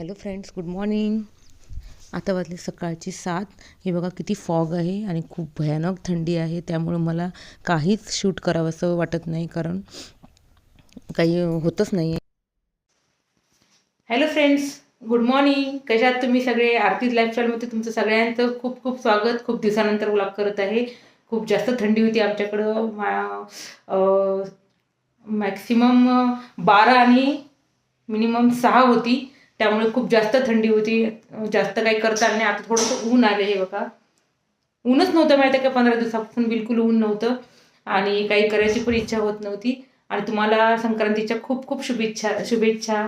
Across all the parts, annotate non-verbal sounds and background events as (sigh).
Hello friends good morning आता वाजले सकाळची सात. हे बघा किती फॉग आहे आणि खूप भयानक थंडी आहे. त्यामुळे मला काहीच शूट करावंसं वाटत नाही कारण काही होतच नाही आहे हॅलो फ्रेंड्स गुड मॉर्निंग कशात तुम्ही सगळे? आरतीज लाईफस्टाईलमध्ये तुमचं सगळ्यांचं खूप खूप स्वागत. खूप दिवसानंतर ब्लॉग करत आहे. खूप जास्त थंडी होती आमच्याकडं. मा मॅक्सिमम बारा आणि मिनिमम सहा होती. त्यामुळे खूप जास्त थंडी होती. जास्त काही करता नाही. आता थोडंसं ऊन आलं हे बघा. ऊनच नव्हतं माहिती आहे का? पंधरा दिवसापासून बिलकुल ऊन नव्हतं. आणि काही करायची पण इच्छा होत नव्हती. आणि तुम्हाला संक्रांतीच्या खूप खूप शुभेच्छा शुभेच्छा.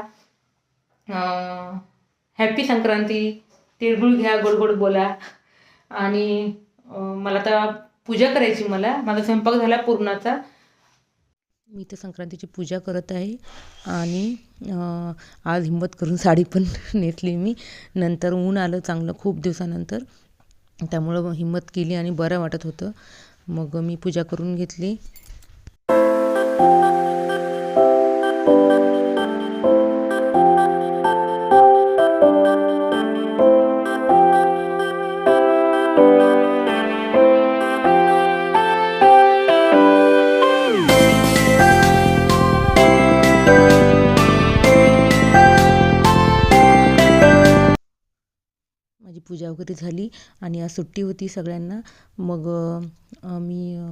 हॅपी संक्रांती. तिळगुळ घ्या गोड गोड बोला. आणि मला आता पूजा करायची मला. माझा स्वयंपाक झाला पूर्णाचा. मी तर संक्रांतीची पूजा करत आहे आणि आज हिंमत करून साडी पण (laughs) नेसली मी. नंतर ऊन आलं चांगलं खूप दिवसानंतर. त्यामुळं हिंमत केली आणि बरं वाटत होतं. मग मी पूजा करून घेतली. माझी पूजा वगैरे झाली आणि आज सुट्टी होती सगळ्यांना. मग मी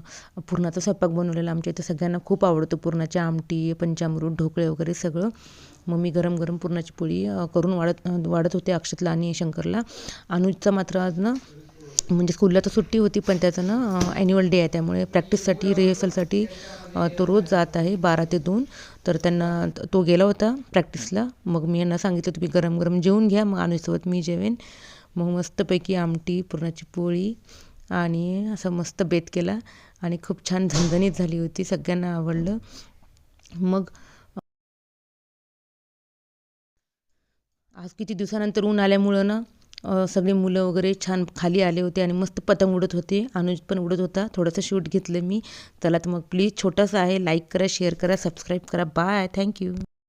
पुरणाचा स्वयंपाक बनवलेला. आमच्या इथं सगळ्यांना खूप आवडतो पुरणाची आमटी पंचामृत ढोकळे वगैरे सगळं. मग मी गरम गरम पुरणाची पोळी करून वाढत वाढत होते अक्षतला आणि शंकरला. अनुजचा मात्र आज ना म्हणजे स्कूलला तर सुट्टी होती पण त्याचं ना ॲन्युअल डे आहे. त्यामुळे प्रॅक्टिससाठी रिहर्सलसाठी तो रोज जात आहे बारा ते दोन. तर त्यांना तो गेला होता प्रॅक्टिसला मग मी यांना सांगितलं तुम्ही गरम गरम जेवून घ्या मग अनुजसोबत मी जेवेन. मग मस्तपैकी आमटी पुरणाची पोळी आणि असं मस्त बेत केला आणि खूप छान झणझणीत झाली होती सगळ्यांना आवडलं. मग आज किती दिवसानंतर ऊन आल्यामुळं ना सगळे मुलं वगैरे छान खाली आले होते आणि मस्त पतंग उडत होते. अनुज पण उडत होता. थोडंसं शूट घेतलं मी. चला तर मग प्लीज छोटंसं आहे. लाईक करा शेअर करा सबस्क्राईब करा. Bye thank you